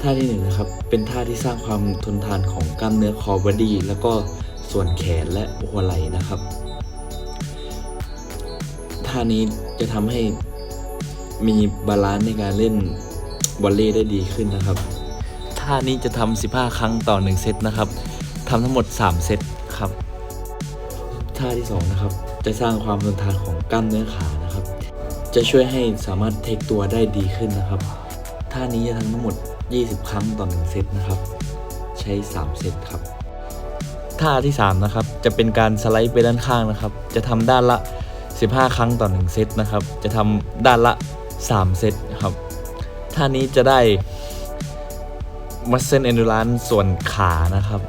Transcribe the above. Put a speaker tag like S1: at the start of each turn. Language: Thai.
S1: ท่าที่หนึ่งนะครับ เป็นท่าที่สร้างความทนทานของกล้ามเนื้อคอบอดี้แล้วก็ส่วนแขนและหัวไหล่นะครับ ท่านี้จะทำให้มีบาลานซ์ในการเล่นวอลเลย์ได้ดีขึ้นนะครับ ท่านี้จะทำ15 ครั้งต่อ 1 เซตนะครับทำทั้งหมด 3 เซตครับ ท่าที่2นะครับ จะสร้างความทนทานของกล้ามเนื้อขานะครับ จะช่วยให้สามารถเทคตัวได้ดีขึ้นนะครับ ท่านี้จะทำทั้งหมด 20 ครั้งต่อ1เซตนะครับ ใช้ 3 เซตครับ ท่าที่ 3 นะครับ จะเป็นการสไลด์ไปด้านข้างนะครับ จะทำด้านละ 15 ครั้งต่อ1เซตนะครับ จะทำด้านละ 3 เซตครับ ท่านี้จะได้มัสเซนเอนดูรันส่วนขานะครับ